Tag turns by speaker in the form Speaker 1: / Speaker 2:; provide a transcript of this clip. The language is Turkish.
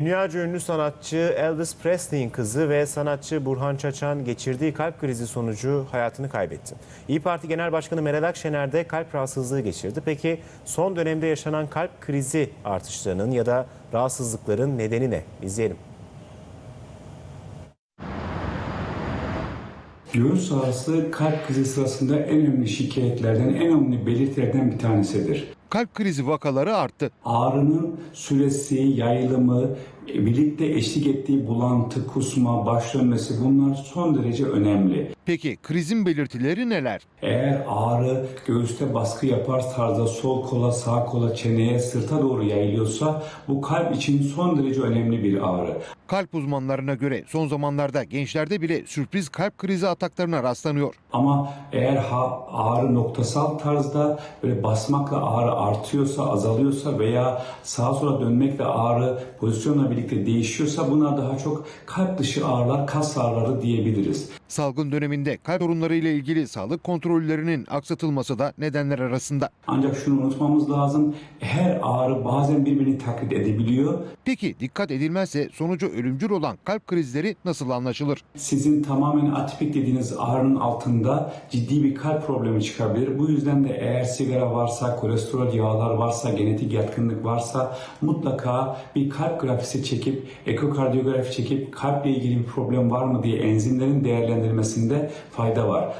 Speaker 1: Dünyaca ünlü sanatçı Elvis Presley'in kızı ve sanatçı Burhan Çaçan geçirdiği kalp krizi sonucu hayatını kaybetti. İyi Parti Genel Başkanı Meral Akşener de kalp rahatsızlığı geçirdi. Peki son dönemde yaşanan kalp krizi artışlarının ya da rahatsızlıkların nedeni ne? İzleyelim.
Speaker 2: Göğüs ağrısı kalp krizi sırasında en önemli şikayetlerden, en önemli belirtilerden bir tanesidir.
Speaker 3: Kalp krizi vakaları arttı.
Speaker 2: Ağrının süresi, yayılımı, birlikte eşlik ettiği bulantı, kusma, baş dönmesi bunlar son derece önemli.
Speaker 3: Peki krizin belirtileri neler?
Speaker 2: Eğer ağrı göğüste baskı yapar tarzda sol kola, sağ kola, çeneye, sırta doğru yayılıyorsa bu kalp için son derece önemli bir ağrı.
Speaker 3: Kalp uzmanlarına göre son zamanlarda gençlerde bile sürpriz kalp krizi ataklarına rastlanıyor.
Speaker 2: Ama eğer ağrı noktasal tarzda böyle basmakla ağrı artıyorsa, azalıyorsa veya sağa sola dönmekle ağrı pozisyonla birlikte değişiyorsa buna daha çok kalp dışı ağrılar, kas ağrıları diyebiliriz.
Speaker 3: Salgın döneminde kalp sorunları ile ilgili sağlık kontrollerinin aksatılması da nedenler arasında.
Speaker 2: Ancak şunu unutmamız lazım. Her ağrı bazen birbirini taklit edebiliyor.
Speaker 3: Peki dikkat edilmezse sonucu ölümcül olan kalp krizleri nasıl anlaşılır?
Speaker 2: Sizin tamamen atipik dediğiniz ağrının altında ciddi bir kalp problemi çıkabilir. Bu yüzden de eğer sigara varsa, kolesterol yağlar varsa, genetik yatkınlık varsa mutlaka bir kalp grafisi çekip, ekokardiyografi çekip kalple ilgili bir problem var mı diye enzimlerin değerlendirmesinde fayda var.